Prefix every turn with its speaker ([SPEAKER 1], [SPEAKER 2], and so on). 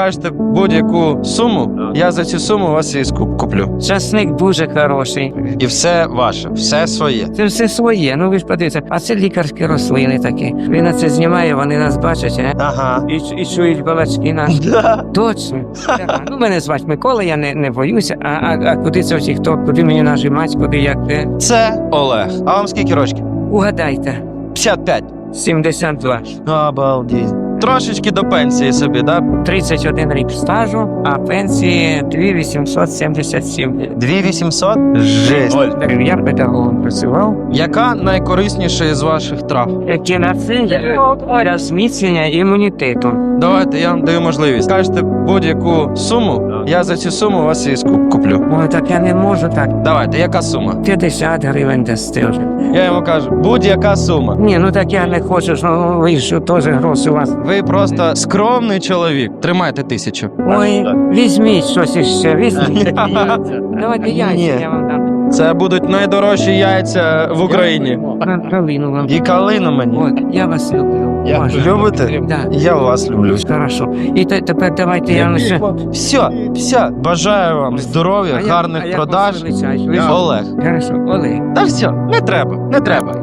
[SPEAKER 1] Кажете будь-яку суму, я за цю суму у вас і скуп куплю.
[SPEAKER 2] Часник дуже хороший.
[SPEAKER 1] І все ваше, все своє.
[SPEAKER 2] Це все своє. Ну ви ж подивіться, а це лікарські рослини такі. Він на це знімає, вони нас бачать, е?
[SPEAKER 1] Ага.
[SPEAKER 2] І, і чують балачки наші. Точно. Так, Ну, мене звати Микола, я не, не боюся. А, а, а куди це всі хто? Куди мені нажимати, куди як де?
[SPEAKER 1] Це Олег. А вам скільки рочків?
[SPEAKER 2] Угадайте.
[SPEAKER 1] 55.
[SPEAKER 2] 72.
[SPEAKER 1] Обалдеть. Трошечки до пенсії собі, да?
[SPEAKER 2] 31 рік стажу, а пенсії 2877.
[SPEAKER 1] 2800? Жесть.
[SPEAKER 2] Я педагогом працював.
[SPEAKER 1] Яка найкорисніша із ваших трав?
[SPEAKER 2] Які на це для зміцнення імунітету.
[SPEAKER 1] Давайте я вам даю можливість. Кажете будь-яку суму, я за цю суму вас і скуп куплю.
[SPEAKER 2] Ой, так я не можу так.
[SPEAKER 1] Давайте, яка сума?
[SPEAKER 2] 50 гривень дасте вже.
[SPEAKER 1] Я йому кажу, будь-яка сума.
[SPEAKER 2] Ні, ну так я не хочу, що ви що теж гроші у вас.
[SPEAKER 1] Ви просто скромний чоловік. Тримайте тисячу.
[SPEAKER 2] Ой, візьміть щось іще, візьміть. Давайте я,
[SPEAKER 1] Ні.
[SPEAKER 2] я вам дам.
[SPEAKER 1] Це будуть найдорожчі яйця в Україні.
[SPEAKER 2] Калину вам.
[SPEAKER 1] І калину мені.
[SPEAKER 2] От, я вас люблю.
[SPEAKER 1] Я-. Любите?
[SPEAKER 2] Да.
[SPEAKER 1] Я вас люблю.
[SPEAKER 2] Хорошо. І те- тепер давайте я ще...
[SPEAKER 1] Все, все. Бажаю вам здоров'я,
[SPEAKER 2] А я-
[SPEAKER 1] гарних
[SPEAKER 2] а
[SPEAKER 1] продаж. Олег.
[SPEAKER 2] Хорошо, Олег.
[SPEAKER 1] Та все, не треба, не треба.